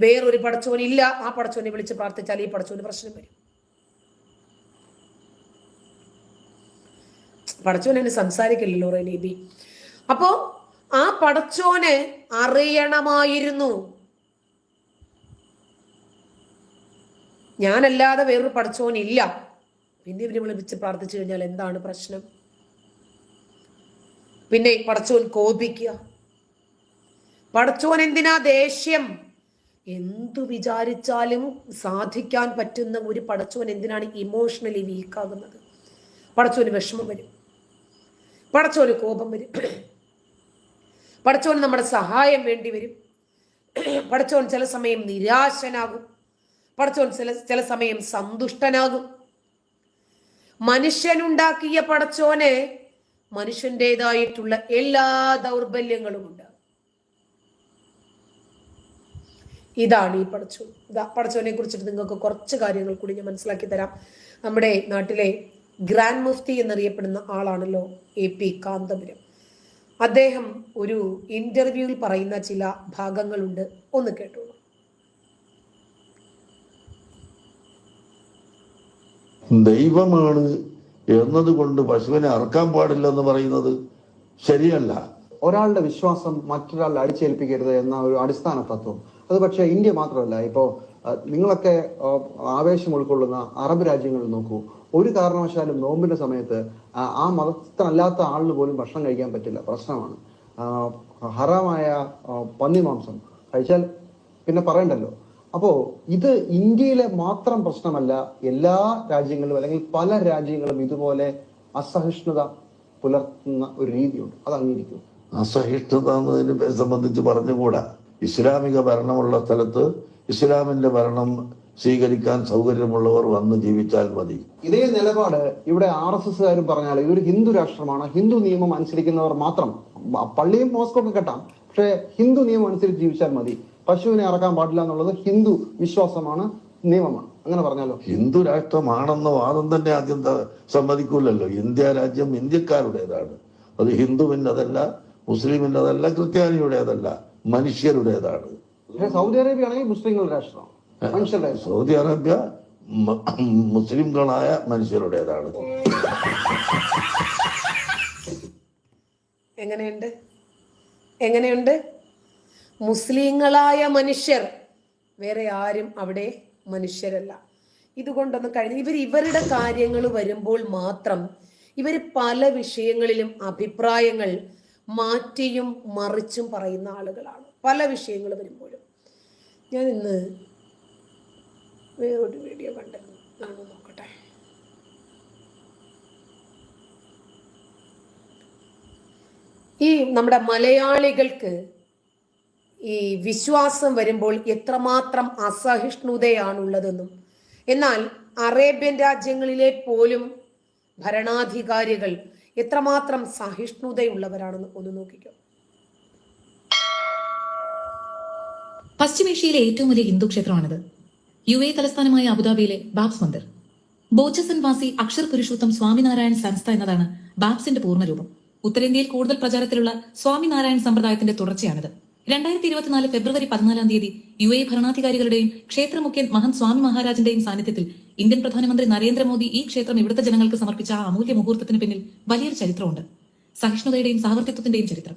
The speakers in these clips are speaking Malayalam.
വേറൊരു പടച്ചോൻ ഇല്ല. ആ പടച്ചോനെ വിളിച്ച് പ്രാർത്ഥിച്ചാൽ ഈ പടച്ചോന് പ്രശ്നം വരും. പടച്ചോൻ എന്നെ സംസാരിക്കില്ലല്ലോ റനീബി അപ്പോ ആ പടച്ചോനെ അറിയണമായിരുന്നു. ഞാനല്ലാതെ വേറൊരു പടച്ചോൻ ഇല്ല. പിന്നെ ഇവർ വിളിപ്പിച്ച് പ്രാർത്ഥിച്ചു കഴിഞ്ഞാൽ എന്താണ് പ്രശ്നം? പിന്നെ പടച്ചോൻ കോപിക്കുക. പടച്ചോൻ എന്തിനാ ദേഷ്യം? എന്തു വിചാരിച്ചാലും സാധിക്കാൻ പറ്റുന്ന ഒരു പടച്ചോൻ എന്തിനാണ് ഇമോഷണലി വീക്കാകുന്നത് പടച്ചോന് വിഷമം വരും. പടച്ചോന് കോപം വരും. പടച്ചോന് നമ്മുടെ സഹായം വേണ്ടി വരും. പടച്ചോൻ ചില സമയം നിരാശനാകും. പടച്ചോൻ ചില ചില സമയം സന്തുഷ്ടനാകും. മനുഷ്യനുണ്ടാക്കിയ പടച്ചോനെ മനുഷ്യന്റെതായിട്ടുള്ള എല്ലാ ദൗർബല്യങ്ങളും ഉണ്ട് ഇതാണ് ഈ പടച്ചു ഇതാ പടച്ചോനെ കുറിച്ചിട്ട് നിങ്ങൾക്ക് കുറച്ച് കാര്യങ്ങൾ കൂടി ഞാൻ മനസ്സിലാക്കി തരാം. നമ്മുടെ നാട്ടിലെ ഗ്രാൻഡ് മുഫ്തി എന്നറിയപ്പെടുന്ന ആളാണല്ലോ എ പി കാന്തപുരം. അദ്ദേഹം ഒരു ഇന്റർവ്യൂവിൽ പറയുന്ന ചില ഭാഗങ്ങളുണ്ട്. ഒന്ന് കേട്ടോളൂ. ദൈവമാണ് എന്നതുകൊണ്ട് പശുവിനെ അറക്കാൻ പാടില്ല എന്ന് പറയുന്നത് ശരിയല്ല. ഒരാളുടെ വിശ്വാസം മറ്റൊരാൾ അടിച്ചേൽപ്പിക്കരുത് എന്ന ഒരു അടിസ്ഥാന തത്വം. അത് പക്ഷേ ഇന്ത്യ മാത്രമല്ല. ഇപ്പോൾ നിങ്ങളൊക്കെ ആവേശം ഉൾക്കൊള്ളുന്ന അറബ് രാജ്യങ്ങൾ നോക്കൂ. ഒരു കാരണവശാലും നോമ്പിന്റെ സമയത്ത് ആ, മതസ്ഥനല്ലാത്ത ആളിന് പോലും ഭക്ഷണം കഴിക്കാൻ പറ്റില്ല. പ്രശ്നമാണ്. ഹറാമായ പന്നിമാംസം കഴിച്ചാൽ പിന്നെ പറയണ്ടല്ലോ. അപ്പോ ഇത് ഇന്ത്യയിലെ മാത്രം പ്രശ്നമല്ല എല്ലാ രാജ്യങ്ങളിലും അല്ലെങ്കിൽ പല രാജ്യങ്ങളും ഇതുപോലെ അസഹിഷ്ണുത പുലർത്തുന്ന ഒരു രീതിയുണ്ട്. അത് അംഗീകരിക്കും. അസഹിഷ്ണുത എന്നതിനെ സംബന്ധിച്ച് പറഞ്ഞുകൂടാ. ഇസ്ലാമിക ഭരണമുള്ള സ്ഥലത്ത് ഇസ്ലാമിന്റെ ഭരണം സ്വീകരിക്കാൻ സൗകര്യമുള്ളവർ വന്ന് ജീവിച്ചാൽ മതി. ഇതേ നിലപാട് ഇവിടെ ആർ എസ് എസ്കാരും പറഞ്ഞാൽ ഇതൊരു ഹിന്ദു രാഷ്ട്രമാണ്. ഹിന്ദു നിയമം അനുസരിക്കുന്നവർ മാത്രം. പള്ളിയും മോസ്കോ ഒക്കെ കെട്ടാം. പക്ഷേ ഹിന്ദു നിയമം അനുസരിച്ച് ജീവിച്ചാൽ മതി. പശുവിനെ ഇറക്കാൻ പാടില്ല എന്നുള്ളത് ഹിന്ദു വിശ്വാസമാണ് നിയമമാണ്. അങ്ങനെ പറഞ്ഞാലോ? ഹിന്ദു രാഷ്ട്രമാണെന്ന വാദം തന്നെ ആദ്യം സമ്മതിക്കൂലല്ലോ. ഇന്ത്യ രാജ്യം ഇന്ത്യക്കാരുടേതാണ്. അത് ഹിന്ദുവിന്റെതല്ല മുസ്ലിമിന്റെതല്ല ക്രിസ്ത്യാനിയുടേതല്ല മനുഷ്യരുടേതാണ്. സൗദി അറേബ്യ ആണെങ്കിൽ മുസ്ലിങ്ങളുടെ രാഷ്ട്രം. സൗദി അറേബ്യ മുസ്ലിംകളായ മനുഷ്യരുടേതാണ്. എങ്ങനെയുണ്ട്? എങ്ങനെയുണ്ട്? മുസ്ലിങ്ങളായ മനുഷ്യർ വേറെ ആരും അവിടെ മനുഷ്യരല്ല. ഇതുകൊണ്ടൊന്നും കഴിഞ്ഞ ഇവർ ഇവരുടെ കാര്യങ്ങൾ വരുമ്പോൾ മാത്രം ഇവർ പല വിഷയങ്ങളിലും അഭിപ്രായങ്ങൾ മാറ്റിയും മറിച്ചും പറയുന്ന ആളുകളാണ്. പല വിഷയങ്ങൾ വരുമ്പോഴും. ഞാൻ ഇന്ന് വേറൊരു വീഡിയോ കണ്ടിരുന്നു നോക്കട്ടെ. ഈ നമ്മുടെ മലയാളികൾക്ക് ഈ വിശ്വാസം വരുമ്പോൾ എത്രമാത്രം അസഹിഷ്ണുതയാണുള്ളതെന്നും എന്നാൽ അറേബ്യൻ രാജ്യങ്ങളിലെ പോലും ഭരണാധികാരികൾ എത്രമാത്രം സഹിഷ്ണുതയുള്ളവരാണെന്ന് ഒന്ന് നോക്കിക്കോ. പശ്ചിമേഷ്യയിലെ ഏറ്റവും വലിയ ഹിന്ദു ക്ഷേത്രമാണിത്. യു എ തലസ്ഥാനമായ അബുദാബിയിലെ ബാബ്സ് മന്ദിർ. ബോച്ചസൻ വാസി അക്ഷർ പുരുഷോത്തം സ്വാമിനാരായൺ സംസ്ഥ എന്നതാണ് ബാബ്സിന്റെ പൂർണരൂപം ഉത്തരേന്ത്യയിൽ കൂടുതൽ പ്രചാരത്തിലുള്ള സ്വാമിനാരായൺ സമ്പ്രദായത്തിന്റെ തുടർച്ചയാണിത്. രണ്ടായിരത്തി ഇരുപത്തിനാല് ഫെബ്രുവരി പതിനാലാം തീയതി യു എ ഭരണാധികാരികളുടെയും ക്ഷേത്ര മുഖ്യൻ മഹൻ സ്വാമി മഹാരാജിന്റെയും സാന്നിധ്യത്തിൽ ഇന്ത്യൻ പ്രധാനമന്ത്രി നരേന്ദ്രമോദി ഈ ക്ഷേത്രം ഇവിടുത്തെ ജനങ്ങൾക്ക് സമർപ്പിച്ച ആ അമൂല്യ മുഹൂർത്തത്തിന് പിന്നിൽ വലിയൊരു ചരിത്രമുണ്ട്. സഹിഷ്ണുതയുടെയും സഹവർത്തിത്വത്തിന്റെയും ചരിത്രം.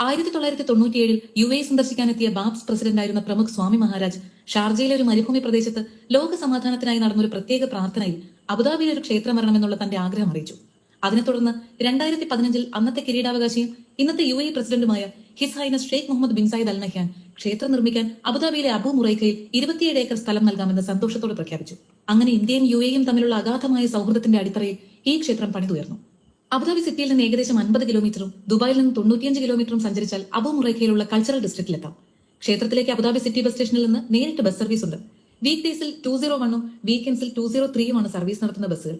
ആയിരത്തി തൊള്ളായിരത്തി തൊണ്ണൂറ്റിയേഴിൽ യു എ സന്ദർശിക്കാനെത്തിയ ബാബ്സ് പ്രസിഡന്റായിരുന്ന പ്രമുഖ് സ്വാമി മഹാരാജ് ഷാർജയിലെ ഒരു മരുഭൂമി പ്രദേശത്ത് ലോക സമാധാനത്തിനായി നടന്ന ഒരു പ്രത്യേക പ്രാർത്ഥനയിൽ അബുദാബിയിൽ ഒരു ക്ഷേത്രം വരണമെന്നുള്ള തന്റെ ആഗ്രഹം അറിയിച്ചു. അതിനെ തുടർന്ന് രണ്ടായിരത്തി പതിനഞ്ചിൽ അന്നത്തെ കിരീടാവകാശിയും ഇന്നത്തെ യു എ പ്രസിഡന്റുമായ his highness Sheikh Mohammed bin Zayed Al Nahyan ക്ഷേത്രം നിർമ്മിക്കാൻ അബുദാബിയിലെ അബു മുറൈക്കയിൽ ഇരുപത്തിയേഴ് ഏക്കർ സ്ഥലം നൽകാമെന്ന് സന്തോഷത്തോടെ പ്രഖ്യാപിച്ചു. അങ്ങനെ ഇന്ത്യയും യു എയും തമ്മിലുള്ള അഗാധമായ സൗഹൃദത്തിന്റെ അടിത്തറയിൽ ഈ ക്ഷേത്രം പണിതുയർന്നു. അബുദാബി സിറ്റിയിൽ നിന്ന് ഏകദേശം അൻപത് കിലോമീറ്ററും ദുബായിൽ നിന്ന് തൊണ്ണൂറ്റിയഞ്ച് കിലോമീറ്ററും സഞ്ചരിച്ചാൽ അബു മുറൈക്കയിലുള്ള കൾച്ചറൽ ഡിസ്ട്രിക്റ്റിലെത്താം. ക്ഷേത്രത്തിലേക്ക് അബുദാബി സിറ്റി ബസ് സ്റ്റേഷനിൽ നിന്ന് നേരിട്ട് ബസ് സർവീസ് ഉണ്ട് വീക്ക് ഡേയ്സിൽ ടു സീറോ വണ്ണും വീക്കെൻഡ്സിൽ ടു സീറോ ത്രീയുമാണ് സർവീസ് നടത്തുന്ന ബസ്സുകൾ.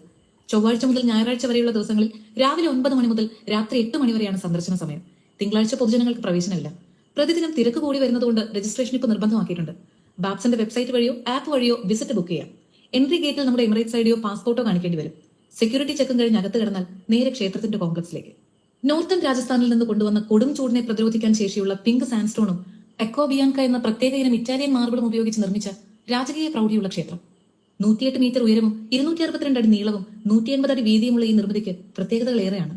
ചൊവ്വാഴ്ച മുതൽ ഞായറാഴ്ച വരെയുള്ള ദിവസങ്ങളിൽ രാവിലെ ഒൻപത് മണി മുതൽ രാത്രി എട്ട് മണി വരെയാണ് സന്ദർശന സമയം. തിങ്കളാഴ്ച പൊതുജനങ്ങൾക്ക് പ്രവേശനമില്ല. പ്രതിദിനം തിരക്ക് കൂടി വരുന്നതുകൊണ്ട് രജിസ്ട്രേഷൻ ഇപ്പോൾ നിർബന്ധമാക്കിയിട്ടുണ്ട്. ബാബ്സിന്റെ വെബ്സൈറ്റ് വഴിയോ ആപ്പ് വഴിയോ വിസിറ്റ് ബുക്ക് ചെയ്യാം. എൻട്രി ഗേറ്റിൽ നമ്മുടെ എമിറേറ്റ്സ് ഐഡിയോ പാസ്പോർട്ടോ കാണിക്കേണ്ടി വരും. സെക്യൂരിറ്റി ചെക്കും കഴിഞ്ഞ് അകത്ത് കിടന്നാൽ നേരെ ക്ഷേത്രത്തിന്റെ കോംപ്ലക്സിലേക്ക്. നോർത്തൺ രാജസ്ഥാനിൽ നിന്ന് കൊണ്ടുവന്ന കൊടും ചൂടിനെ പ്രതിരോധിക്കാൻ ശേഷിയുള്ള പിങ്ക് സാൻസ്റ്റോണും എക്കോബിയാൻക എന്ന പ്രത്യേക ഇനം ഇറ്റാലിയൻ മാർബിളും ഉപയോഗിച്ച് നിർമ്മിച്ച രാജകീയ പ്രൗഢിയുള്ള ക്ഷേത്രം. നൂറ്റിയെട്ട് മീറ്റർ ഉയരവും ഇരുന്നൂറ്റി അറുപത്തിരണ്ട് അടി നീളവും നൂറ്റി എൺപത് അടി വീതിയുമുള്ള ഈ നിർമ്മിതിക്ക് പ്രത്യേകതകൾ ഏറെയാണ്.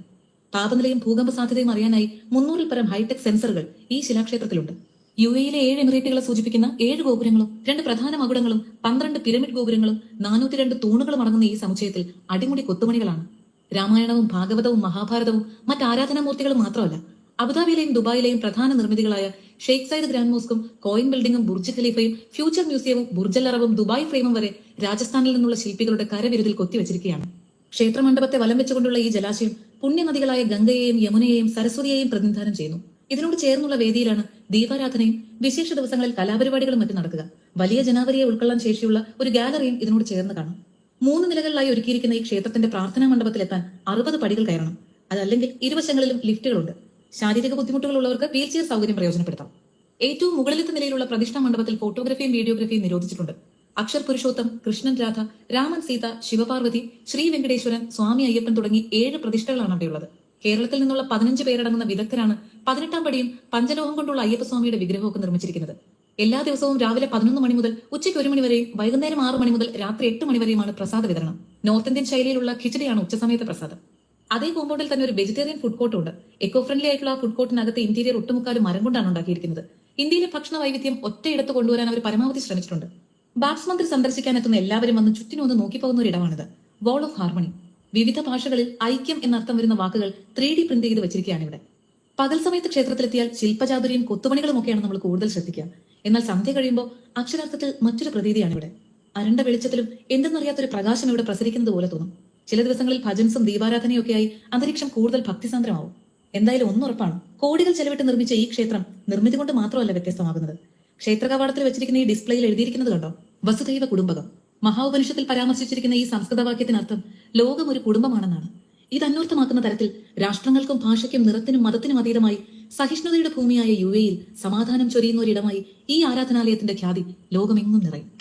താപനിലയും ഭൂകമ്പ സാധ്യതയും അറിയാനായി മുന്നൂറിൽ പരം ഹൈടെക് സെൻസറുകൾ ഈ ശിലാക്ഷേത്രത്തിലുണ്ട്. യു എയിലെ ഏഴ് എമിറേറ്റുകളെ സൂചിപ്പിക്കുന്ന ഏഴ് ഗോപുരങ്ങളും രണ്ട് പ്രധാന മകുടങ്ങളും പന്ത്രണ്ട് പിരമിഡ് ഗോപുരങ്ങളും നാനൂറ്റി രണ്ട് തൂണുകളും അടങ്ങുന്ന ഈ സമുച്ചയത്തിൽ അടിമുടി കൊത്തുപണികളാണ് രാമായണവും ഭാഗവതവും മഹാഭാരതവും മറ്റ് ആരാധനാമൂർത്തികളും മാത്രമല്ല അബുദാബിയിലെയും ദുബായിലെയും പ്രധാന നിർമ്മിതികളായ ഷെയ്ഖ് സൈദ് ഗ്രാൻഡ് മോസ്കും കോയിൻ ബിൽഡിംഗും ബുർജ് ഖലീഫയും ഫ്യൂച്ചർ മ്യൂസിയവും ബുർജൽ അറബും ദുബായ് ഫ്രെയിമും വരെ രാജസ്ഥാനിൽ നിന്നുള്ള ശില്പികളുടെ കരവിരുതിൽ കൊത്തിവച്ചിരിക്കുകയാണ്. ക്ഷേത്രമണ്ഡപത്തെ വലം വെച്ചുകൊണ്ടുള്ള ഈ ജലാശയം പുണ്യനദികളായ ഗംഗയെയും യമുനയെയും സരസ്വതിയെയും പ്രതിനിധാനം ചെയ്യുന്നു. ഇതിനോട് ചേർന്നുള്ള വേദിയിലാണ് ദീപാരാധനയും വിശേഷ ദിവസങ്ങളിൽ കലാപരിപാടികളും മറ്റും നടക്കുക. വലിയ ജനാവലിയെ ഉൾക്കൊള്ളാൻ ശേഷിയുള്ള ഒരു ഗാലറിയും ഇതിനോട് ചേർന്ന് കാണാം. മൂന്ന് നിലകളിലായി ഒരുക്കിയിരിക്കുന്ന ഈ ക്ഷേത്രത്തിന്റെ പ്രാർത്ഥനാ മണ്ഡപത്തിലെത്താൻ അറുപത് പടികൾ കയറണം. അതല്ലെങ്കിൽ ഇരുവശങ്ങളിലും ലിഫ്റ്റുകളുണ്ട്. ശാരീരിക ബുദ്ധിമുട്ടുകൾ ഉള്ളവർക്ക് വീൽ ചെയർ സൗകര്യം പ്രയോജനപ്പെടുത്താം. ഏറ്റവും മുകളിലത്തെ നിലയിലുള്ള പ്രതിഷ്ഠ മണ്ഡപത്തിൽ ഫോട്ടോഗ്രഫിയും വീഡിയോഗ്രഫിയും നിരോധിച്ചിട്ടുണ്ട്. അക്ഷർ പുരുഷോത്തം കൃഷ്ണൻ രാധ രാമൻ സീത ശിവപാർവതി ശ്രീ വെങ്കടേശ്വരൻ സ്വാമി അയ്യപ്പൻ തുടങ്ങി ഏഴ് പ്രതിഷ്ഠകളാണ് അവിടെയുള്ളത്. കേരളത്തിൽ നിന്നുള്ള പതിനഞ്ച് പേരടങ്ങുന്ന വിദഗ്ധരാണ് പതിനെട്ടാം പടിയും പഞ്ചലോഹം കൊണ്ടുള്ള അയ്യപ്പസ്വാമിയുടെ വിഗ്രഹമൊക്കെ നിർമ്മിച്ചിരിക്കുന്നത്. എല്ലാ ദിവസവും രാവിലെ പതിനൊന്ന് മണി മുതൽ ഉച്ചയ്ക്ക് ഒരു മണി വരെയും വൈകുന്നേരം ആറ് മണി മുതൽ രാത്രി എട്ട് മണി വരെയുമാണ് പ്രസാദ വിതരണം. നോർത്ത് ഇന്ത്യൻ ശൈലിയിലുള്ള ഖിച്ചടിയാണ് ഉച്ചസമയത്തെ പ്രസാദം. അതേ കോമ്പൗണ്ടിൽ തന്നെ ഒരു വെജിറ്റേറിയൻ ഫുഡ് കോർട്ട് ഉണ്ട്. എക്കോ ഫ്രണ്ട്ലി ആയിട്ടുള്ള ആ ഫുഡ് കോർട്ടിനകത്ത് ഇന്റീരിയർ ഒട്ടുമുക്കാലും മരം കൊണ്ടാണ് ഉണ്ടാക്കിയിരിക്കുന്നത്. ഇന്ത്യയിലെ ഭക്ഷണ വൈവിധ്യം ഒറ്റയിടത്ത് കൊണ്ടുവരാൻ അവർ പരമാവധി ശ്രമിച്ചിട്ടുണ്ട്. ബാറ്റ്സ് മന്ത്രി സന്ദർശിക്കാൻ എത്തുന്ന എല്ലാവരും വന്ന് ചുറ്റിനൊന്ന് നോക്കിപ്പോകുന്ന ഒരു ഇടമാണിത് വോൾ ഓഫ് ഹാർമണി വിവിധ ഭാഷകളിൽ ഐക്യം എന്നർത്ഥം വരുന്ന വാക്കുകൾ ത്രീ ഡി പ്രിന്റ് ചെയ്ത് വെച്ചിരിക്കുകയാണ് ഇവിടെ. പകൽ സമയത്ത് ക്ഷേത്രത്തിലെത്തിയാൽ ശില്പചാതുരിയും കൊത്തുപണികളും ഒക്കെയാണ് നമ്മൾ കൂടുതൽ ശ്രദ്ധിക്കുക. എന്നാൽ സന്ധ്യ കഴിയുമ്പോൾ അക്ഷരാർത്ഥത്തിൽ മറ്റൊരു പ്രതീതിയാണ് ഇവിടെ. അരണ്ട വെളിച്ചത്തിലും എന്തെന്നറിയാത്തൊരു പ്രകാശം ഇവിടെ പ്രസരിക്കുന്നത് പോലെ തോന്നും. ചില ദിവസങ്ങളിൽ ഭജൻസും ദീപാരാധനയും ഒക്കെയായി അന്തരീക്ഷം കൂടുതൽ ഭക്തിസാന്ദ്രമാവും. എന്തായാലും ഒന്നുറപ്പാണ് കോടികൾ ചെലവിട്ട് നിർമ്മിച്ച ഈ ക്ഷേത്രം നിർമ്മിതി കൊണ്ട് മാത്രമല്ല വ്യത്യസ്തമാകുന്നത്. ക്ഷേത്ര കവാടത്തിൽ വെച്ചിരിക്കുന്ന ഈ ഡിസ്പ്ലേയിൽ എഴുതിയിരിക്കുന്നത് കണ്ടോ? വസുദൈവ കുടുംബകം. മഹാഉപനിഷത്തിൽ പരാമർശിച്ചിരിക്കുന്ന ഈ സംസ്കൃത വാക്യത്തിനർത്ഥം ലോകം ഒരു കുടുംബമാണെന്നാണ്. ഇത് അന്വർത്ഥമാക്കുന്ന തരത്തിൽ രാഷ്ട്രങ്ങൾക്കും ഭാഷയ്ക്കും നിറത്തിനും മതത്തിനും അതീതമായി സഹിഷ്ണുതയുടെ ഭൂമിയായ യു എയിൽ സമാധാനം ചൊരിയുന്ന ഒരിടമായി ഈ ആരാധനാലയത്തിന്റെ ഖ്യാതി ലോകമെങ്ങും നിറയും.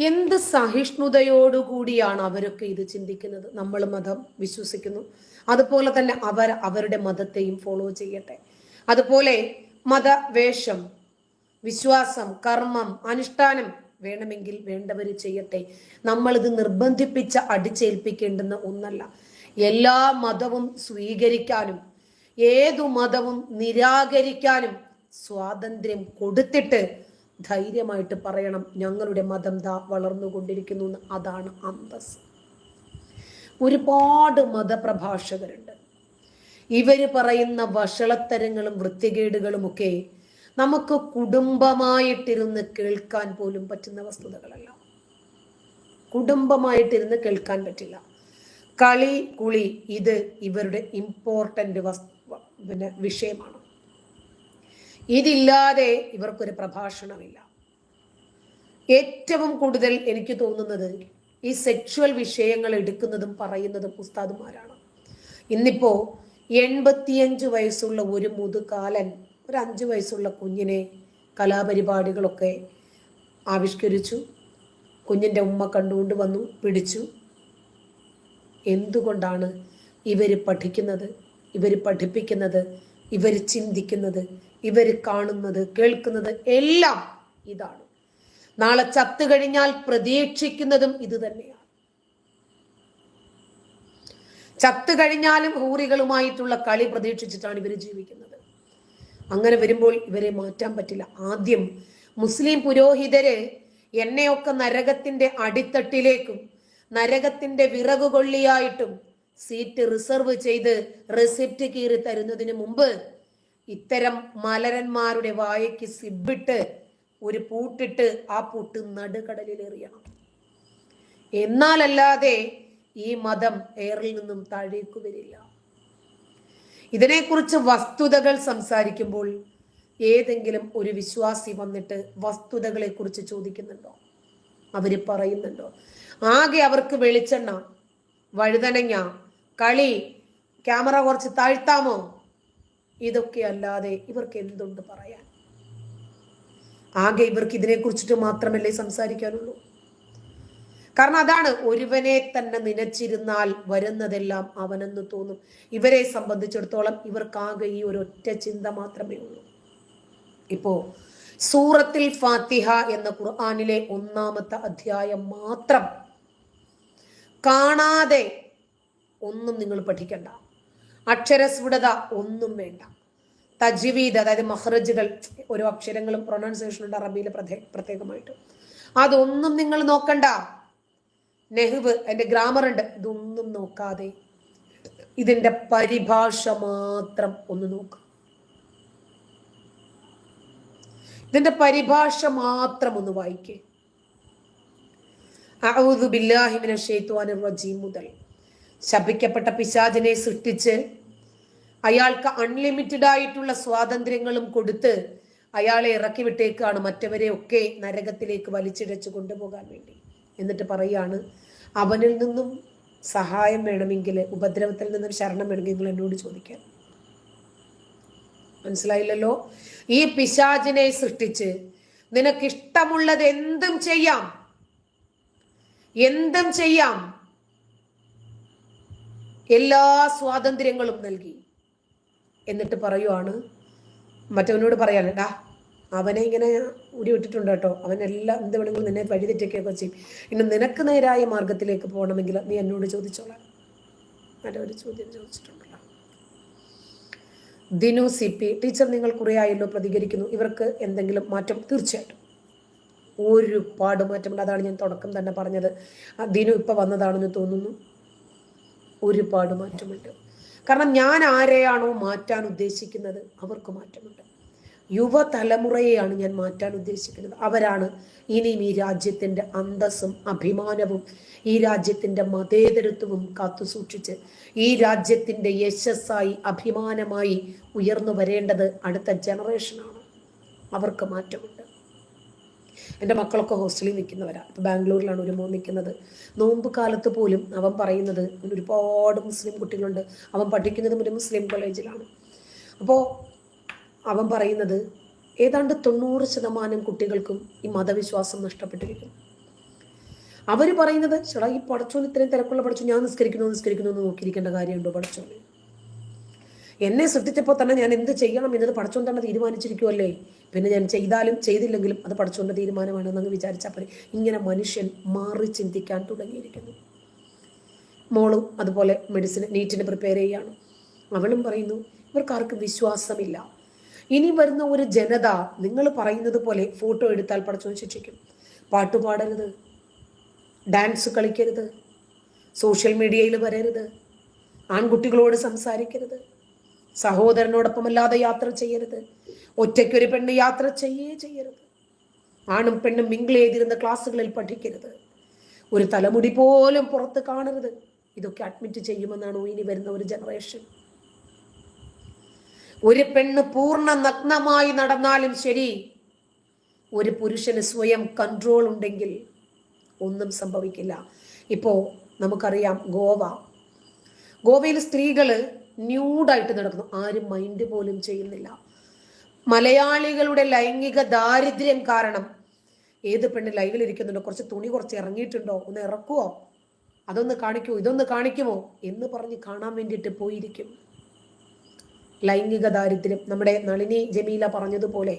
എന്ത് സഹിഷ്ണുതയോടുകൂടിയാണ് അവരൊക്കെ ഇത് ചിന്തിക്കുന്നത്? നമ്മൾ മതം വിശ്വസിക്കുന്നു. അതുപോലെ തന്നെ അവർ അവരുടെ മതത്തെയും ഫോളോ ചെയ്യട്ടെ. അതുപോലെ മതവേഷം വിശ്വാസം കർമ്മം അനുഷ്ഠാനം വേണമെങ്കിൽ വേണ്ടവർ ചെയ്യട്ടെ. നമ്മളിത് നിർബന്ധിപ്പിച്ച അടിച്ചേൽപ്പിക്കേണ്ടുന്ന ഒന്നല്ല. എല്ലാ മതവും സ്വീകരിക്കാനും ഏതു മതവും നിരാകരിക്കാനും സ്വാതന്ത്ര്യം കൊടുത്തിട്ട് ധൈര്യമായിട്ട് പറയണം. ഞങ്ങളുടെ മതം ദാ വളർന്നുകൊണ്ടിരിക്കുന്നു അതാണ് അന്തസ് ഒരുപാട് മതപ്രഭാഷകരുണ്ട്. ഇവർ പറയുന്ന വഷളത്തരങ്ങളും വൃത്തികേടുകളും ഒക്കെ നമുക്ക് കുടുംബമായിട്ടിരുന്ന് കേൾക്കാൻ പോലും പറ്റുന്ന വസ്തുതകളല്ല. കുടുംബമായിട്ടിരുന്ന് കേൾക്കാൻ പറ്റില്ല. കളി കുളി ഇത് ഇവരുടെ ഇമ്പോർട്ടന്റ് വസ് പിന്നെ വിഷയമാണ്. ഇതില്ലാതെ ഇവർക്കൊരു പ്രഭാഷണമില്ല. ഏറ്റവും കൂടുതൽ എനിക്ക് തോന്നുന്നത് ഈ സെക്ഷുവൽ വിഷയങ്ങൾ എടുക്കുന്നതും പറയുന്നതും ഉസ്താദുമാരാണ്. ഇന്നിപ്പോ എൺപത്തിയഞ്ച് വയസ്സുള്ള ഒരു മുതുകാലൻ ഒരു അഞ്ച് വയസ്സുള്ള കുഞ്ഞിനെ കലാപരിപാടികളൊക്കെ ആവിഷ്കരിച്ചു കുഞ്ഞിന്റെ ഉമ്മ കണ്ടുകൊണ്ട് വന്നു പിടിച്ചു. എന്തുകൊണ്ടാണ് ഇവർ പഠിക്കുന്നത് ഇവർ പഠിപ്പിക്കുന്നത് ഇവർ ചിന്തിക്കുന്നത് ഇവർ കാണുന്നത് കേൾക്കുന്നത് എല്ലാം ഇതാണ്. നാളെ ചത്തു കഴിഞ്ഞാൽ പ്രതീക്ഷിക്കുന്നതും ഇത് തന്നെയാണ്. ചത്തു കഴിഞ്ഞാലും ഹൂറികളുമായിട്ടുള്ള കളി പ്രതീക്ഷിച്ചിട്ടാണ് ഇവർ ജീവിക്കുന്നത്. അങ്ങനെ വരുമ്പോൾ ഇവരെ മാറ്റാൻ പറ്റില്ല. ആദ്യം മുസ്ലിം പുരോഹിതര് എന്നെയൊക്കെ നരകത്തിന്റെ അടിത്തട്ടിലേക്കും നരകത്തിന്റെ വിറകുകൊള്ളിയായിട്ടും സീറ്റ് റിസർവ് ചെയ്ത് റെസിപ്റ്റ് കീറി തരുന്നതിന് മുമ്പ് ഇത്തരം മലരന്മാരുടെ വായയ്ക്ക് സിബിട്ട് ഒരു പൂട്ടിട്ട് ആ പൂട്ട് നടുകടലിൽ എറിയണം എന്നാലല്ലാതെ ഈ മതം എയറിൽ നിന്നും താഴേക്ക് വരില്ല. ഇതിനെക്കുറിച്ച് വസ്തുതകൾ സംസാരിക്കുമ്പോൾ ഏതെങ്കിലും ഒരു വിശ്വാസി വന്നിട്ട് വസ്തുതകളെ കുറിച്ച് ചോദിക്കുന്നുണ്ടോ? അവർ പറയുന്നുണ്ടോ? ആകെ അവർക്ക് വെളിച്ചെണ്ണ വഴുതനങ്ങ കളി ക്യാമറ കുറച്ച് താഴ്ത്താമോ? ഇതൊക്കെ അല്ലാതെ ഇവർക്ക് എന്തുണ്ട് പറയാൻ? ആകെ ഇവർക്ക് ഇതിനെ കുറിച്ചിട്ട് മാത്രമല്ലേ സംസാരിക്കാനുള്ളൂ. കാരണം അതാണ് ഒരുവനെ തന്നെ നനച്ചിരുന്നാൽ വരുന്നതെല്ലാം അവനെന്ന് തോന്നും. ഇവരെ സംബന്ധിച്ചിടത്തോളം ഇവർക്കാകെ ഈ ഒരു ഒറ്റ ചിന്ത മാത്രമേ ഉള്ളൂ. ഇപ്പോ സൂറത്തിൽ ഫാത്തിഹ എന്ന ഖുർആാനിലെ ഒന്നാമത്തെ അധ്യായം മാത്രം കാണാതെ ഒന്നും നിങ്ങൾ പഠിക്കണ്ട. അക്ഷരസ്ഫുടത ഒന്നും വേണ്ട. തജ്വീദ് അതായത് മഹ്റജുകൾ ഓരോ അക്ഷരങ്ങളും പ്രൊണൗൺസിയേഷൻ ഉണ്ട് അറബിയിൽ പ്രത്യേക പ്രത്യേകമായിട്ട്. അതൊന്നും നിങ്ങൾ നോക്കണ്ട. നെഹ്വ് അതിന്റെ ഗ്രാമർ ഉണ്ട്. ഇതൊന്നും നോക്കാതെ. ഇതിന്റെ പരിഭാഷ മാത്രം ഒന്ന് നോക്കുക ഇതിന്റെ പരിഭാഷ മാത്രം ഒന്ന് വായിക്കേ. അഊദു ബില്ലാഹി മിനശ് മുതൽ. ശപിക്കപ്പെട്ട പിശാചിനെ സൃഷ്ടിച്ച് അയാൾക്ക് അൺലിമിറ്റഡ് ആയിട്ടുള്ള സ്വാതന്ത്ര്യങ്ങളും കൊടുത്ത് അയാളെ ഇറക്കി വിട്ടേക്കാണ് മറ്റവരെ ഒക്കെ നരകത്തിലേക്ക് വലിച്ചിഴച്ച് കൊണ്ടുപോകാൻ വേണ്ടി. എന്നിട്ട് പറയാണ് അവനിൽ നിന്നും സഹായം വേണമെങ്കിൽ ഉപദ്രവത്തിൽ നിന്നും ശരണം വേണമെങ്കിൽ എന്നോട് ചോദിക്കാം മനസ്സിലായില്ലല്ലോ? ഈ പിശാചിനെ സൃഷ്ടിച്ച് നിനക്കിഷ്ടമുള്ളത് എന്തും ചെയ്യാം. എന്തും ചെയ്യാം. എല്ലാ സ്വാതന്ത്ര്യങ്ങളും നൽകി. എന്നിട്ട് പറയുവാണ് മറ്റവനോട് പറയാനടാ അവനെ ഇങ്ങനെ ഉരി വിട്ടിട്ടുണ്ട് കേട്ടോ. അവൻ എല്ലാം എന്ത് വേണമെങ്കിലും നിന്നെ വഴിതെറ്റൊക്കെയൊക്കെ ചെയ്യും. ഇനി നിനക്ക് നേരായ മാർഗത്തിലേക്ക് പോകണമെങ്കിൽ നീ എന്നോട് ചോദിച്ചോളാം. മറ്റൊരു ചോദ്യം ചോദിച്ചിട്ടുണ്ടല്ലോ. ദിനു സി പി ടീച്ചർ നിങ്ങൾ കുറേ ആയല്ലോ പ്രതികരിക്കുന്നു. ഇവർക്ക് എന്തെങ്കിലും മാറ്റം തീർച്ചയായിട്ടും. ഒരുപാട് മാറ്റമുണ്ട്. അതാണ് ഞാൻ തുടക്കം തന്നെ പറഞ്ഞത്. ദിനു ഇപ്പം വന്നതാണെന്ന് തോന്നുന്നു. ഒരുപാട് മാറ്റമുണ്ട്. കാരണം ഞാൻ ആരെയാണോ മാറ്റാൻ ഉദ്ദേശിക്കുന്നത് അവർക്ക് മാറ്റമുണ്ട്. യുവതലമുറയെയാണ് ഞാൻ മാറ്റാൻ ഉദ്ദേശിക്കുന്നത്. അവരാണ് ഇനിയും ഈ രാജ്യത്തിന്റെ അന്തസ്സും അഭിമാനവും ഈ രാജ്യത്തിന്റെ മതേതരത്വവും കാത്തു സൂക്ഷിച്ച് ഈ രാജ്യത്തിന്റെ യശസ്സായി അഭിമാനമായി ഉയർന്നു വരേണ്ടത് അടുത്ത ജനറേഷനാണ്. അവർക്ക് മാറ്റമുണ്ട്. എന്റെ മക്കളൊക്കെ ഹോസ്റ്റലിൽ നിൽക്കുന്നവരാ. ഇപ്പം ബാംഗ്ലൂരിലാണ് ഒരു മോൻ നിൽക്കുന്നത്. നോമ്പ് കാലത്ത് പോലും അവൻ പറയുന്നത് ഒരുപാട് മുസ്ലിം കുട്ടികളുണ്ട്. അവൻ പഠിക്കുന്നതും ഒരു മുസ്ലിം കോളേജിലാണ്. അപ്പോൾ അവൻ പറയുന്നത് ഏതാണ്ട് തൊണ്ണൂറ് ശതമാനം കുട്ടികൾക്കും ഈ മതവിശ്വാസം നഷ്ടപ്പെട്ടിരിക്കുന്നു. അവർ പറയുന്നത് ചേട്ടാ ഈ പടച്ചോൻ ഇത്രയും തിരക്കുള്ള പഠിച്ചു? ഞാൻ നിസ്കരിക്കുന്നു നിസ്കരിക്കുന്നു എന്ന് നോക്കിയിരിക്കേണ്ട കാര്യമുണ്ടോ പടച്ചോന് എന്നെ സൃഷ്ടിച്ചപ്പോൾ തന്നെ ഞാൻ എന്ത് ചെയ്യണം എന്നത് പഠിച്ചുകൊണ്ട് തന്നെ തീരുമാനിച്ചിരിക്കുമല്ലേ പിന്നെ ഞാൻ ചെയ്താലും ചെയ്തില്ലെങ്കിലും അത് പഠിച്ചുകൊണ്ട് തീരുമാനമാണെന്ന് അങ്ങ് വിചാരിച്ചാൽ പോലെ ഇങ്ങനെ മനുഷ്യൻ മാറി ചിന്തിക്കാൻ തുടങ്ങിയിരിക്കുന്നു. മോളും അതുപോലെ മെഡിസിൻ നീറ്റിന് പ്രിപ്പയർ ചെയ്യാണ് അവളും പറയുന്നു ഇവർക്കാർക്കും വിശ്വാസമില്ല. ഇനി വരുന്ന ഒരു ജനത നിങ്ങൾ പറയുന്നത് പോലെ ഫോട്ടോ എടുത്താൽ പഠിച്ചോ ശിക്ഷിക്കും. പാട്ട് പാടരുത്. ഡാൻസ് കളിക്കരുത്. സോഷ്യൽ മീഡിയയിൽ വരരുത്. ആൺകുട്ടികളോട് സംസാരിക്കരുത്. സഹോദരനോടൊപ്പമല്ലാതെ യാത്ര ചെയ്യരുത്. ഒറ്റയ്ക്കൊരു പെണ്ണ് യാത്ര ചെയ്യേ ചെയ്യരുത്. ആണും പെണ്ണും മിങ്കിൾ ചെയ്തിരുന്ന ക്ലാസ്സുകളിൽ പഠിക്കരുത്. ഒരു തലമുടി പോലും പുറത്ത് കാണരുത്. ഇതൊക്കെ അഡ്മിറ്റ് ചെയ്യുമെന്നാണ് ഇനി വരുന്ന ഒരു ജനറേഷൻ ഒരു പെണ്ണ് പൂർണ നഗ്നമായി നടന്നാലും ശരി ഒരു പുരുഷന് സ്വയം കൺട്രോൾ ഉണ്ടെങ്കിൽ ഒന്നും സംഭവിക്കില്ല. ഇപ്പോൾ നമുക്കറിയാം ഗോവ. ഗോവയിൽ സ്ത്രീകൾ ന്യൂഡായിട്ട് നടക്കുന്നു. ആരും മൈൻഡ് പോലും ചെയ്യുന്നില്ല. മലയാളികളുടെ ലൈംഗിക ദാരിദ്ര്യം കാരണം ഏത് പെണ്ണ് ലൈവിൽ ഇരിക്കുന്നുണ്ടോ? കുറച്ച് തുണി കുറച്ച് ഇറങ്ങിയിട്ടുണ്ടോ? ഒന്ന് ഇറക്കുവോ? അതൊന്ന് കാണിക്കുമോ ഇതൊന്ന് കാണിക്കുമോ? എന്ന് പറഞ്ഞ് കാണാൻ വേണ്ടിയിട്ട് പോയിരിക്കും. ലൈംഗിക ദാരിദ്ര്യം. നമ്മുടെ നളിനി ജമീല പറഞ്ഞതുപോലെ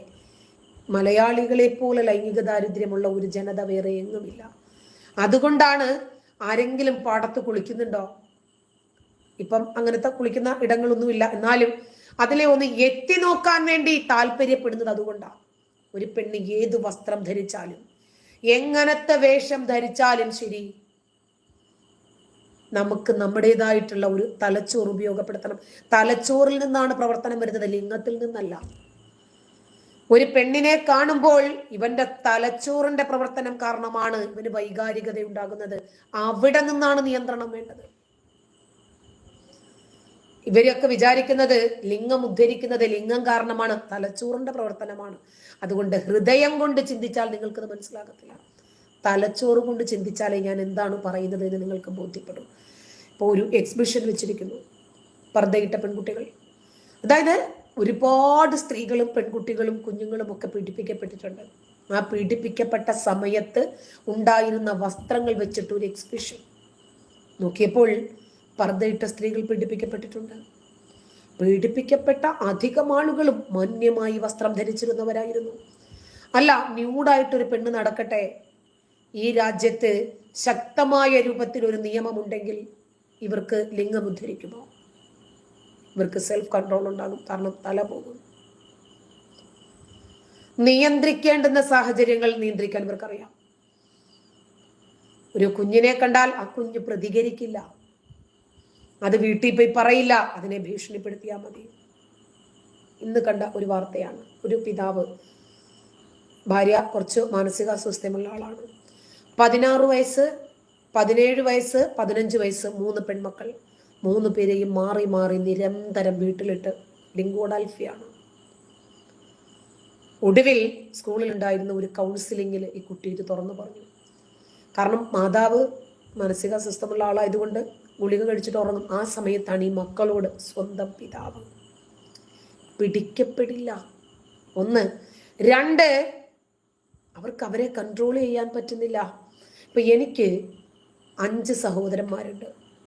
മലയാളികളെ പോലെ ലൈംഗിക ദാരിദ്ര്യമുള്ള ഒരു ജനത വേറെ എങ്ങുമില്ല. അതുകൊണ്ടാണ് ആരെങ്കിലും പാടത്ത് കുളിക്കുന്നുണ്ടോ? ഇപ്പം അങ്ങനത്തെ കുളിക്കുന്ന ഇടങ്ങളൊന്നുമില്ല. എന്നാലും അതിലെ ഒന്ന് എത്തി നോക്കാൻ വേണ്ടി താല്പര്യപ്പെടുന്നത് അതുകൊണ്ടാണ്. ഒരു പെണ്ണ് ഏത് വസ്ത്രം ധരിച്ചാലും എങ്ങനത്തെ വേഷം ധരിച്ചാലും ശരി നമുക്ക് നമ്മുടേതായിട്ടുള്ള ഒരു തലച്ചോറ് ഉപയോഗപ്പെടുത്തണം. തലച്ചോറിൽ നിന്നാണ് പ്രവർത്തനം വരുന്നത് ലിംഗത്തിൽ നിന്നല്ല. ഒരു പെണ്ണിനെ കാണുമ്പോൾ ഇവന്റെ തലച്ചോറിന്റെ പ്രവർത്തനം കാരണമാണ് ഇവന് വൈകാരികത ഉണ്ടാകുന്നത്. അവിടെ നിന്നാണ് നിയന്ത്രണം വേണ്ടത്. ഇവരൊക്കെ വിചാരിക്കുന്നത് ലിംഗം ഉദ്ധരിക്കുന്നത് ലിംഗം കാരണമാണ് തലച്ചോറിന്റെ പ്രവർത്തനമാണ്. അതുകൊണ്ട് ഹൃദയം കൊണ്ട് ചിന്തിച്ചാൽ നിങ്ങൾക്കത് മനസ്സിലാകത്തില്ല. തലച്ചോറ് കൊണ്ട് ചിന്തിച്ചാലേ ഞാൻ എന്താണ് പറയുന്നത് എന്ന് നിങ്ങൾക്ക് ബോധ്യപ്പെടും. ഇപ്പോൾ ഒരു എക്സിബിഷൻ വെച്ചിരിക്കുന്നു. പർദ്ദയിട്ട പെൺകുട്ടികൾ. അതായത് ഒരുപാട് സ്ത്രീകളും പെൺകുട്ടികളും കുഞ്ഞുങ്ങളും ഒക്കെ പീഡിപ്പിക്കപ്പെട്ടിട്ടുണ്ട്. ആ പീഡിപ്പിക്കപ്പെട്ട സമയത്ത് ഉണ്ടായിരുന്ന വസ്ത്രങ്ങൾ വെച്ചിട്ട് ഒരു എക്സിബിഷൻ നോക്കിയപ്പോൾ പർദ്ദയിട്ട സ്ത്രീകൾ പീഡിപ്പിക്കപ്പെട്ടിട്ടുണ്ട്. പീഡിപ്പിക്കപ്പെട്ട അധികം ആളുകളും മാന്യമായി വസ്ത്രം ധരിച്ചിരുന്നവരായിരുന്നു. അല്ല ന്യൂഡായിട്ടൊരു പെണ്ണ് നടക്കട്ടെ? ഈ രാജ്യത്ത് ശക്തമായ രൂപത്തിൽ ഒരു നിയമമുണ്ടെങ്കിൽ ഇവർക്ക് ലിംഗം ഉദ്ധരിക്കുമോ ഇവർക്ക് സെൽഫ് കൺട്രോൾ ഉണ്ടാകും കാരണം തല പോകും. നിയന്ത്രിക്കേണ്ടുന്ന സാഹചര്യങ്ങൾ നിയന്ത്രിക്കാൻ ഇവർക്കറിയാം. ഒരു കുഞ്ഞിനെ കണ്ടാൽ ആ കുഞ്ഞ് പ്രതികരിക്കില്ല. അത് വീട്ടിൽ പോയി പറയില്ല. അതിനെ ഭീഷണിപ്പെടുത്തിയാൽ മതി. ഇന്ന് കണ്ട ഒരു വാർത്തയാണ്. ഒരു പിതാവ് ഭാര്യ കുറച്ച് മാനസിക അസ്വസ്ഥമുള്ള ആളാണ്. പതിനാറ് വയസ്സ് പതിനേഴ് വയസ്സ് പതിനഞ്ച് വയസ്സ് മൂന്ന് പെൺമക്കൾ. മൂന്ന് പേരെയും മാറി മാറി നിരന്തരം വീട്ടിലിട്ട് ലിംഗോഡാൽഫിയാണ്. ഒടുവിൽ സ്കൂളിൽ ഉണ്ടായിരുന്ന ഒരു കൗൺസിലിങ്ങിൽ ഈ കുട്ടി ഇത് തുറന്നു പറഞ്ഞു. കാരണം മാതാവ് മാനസിക മാനസികാസ്വസ്ഥമുള്ള ആളായതുകൊണ്ട് ഗുളിക കഴിച്ചിട്ട് ഉറങ്ങും. ആ സമയത്താണ് ഈ മക്കളോട് സ്വന്തം പിതാവ്. പിടിക്കപ്പെടില്ല. ഒന്ന്. രണ്ട്. അവർക്ക് അവരെ കൺട്രോൾ ചെയ്യാൻ പറ്റുന്നില്ല. ഇപ്പം എനിക്ക് അഞ്ച് സഹോദരന്മാരുണ്ട്.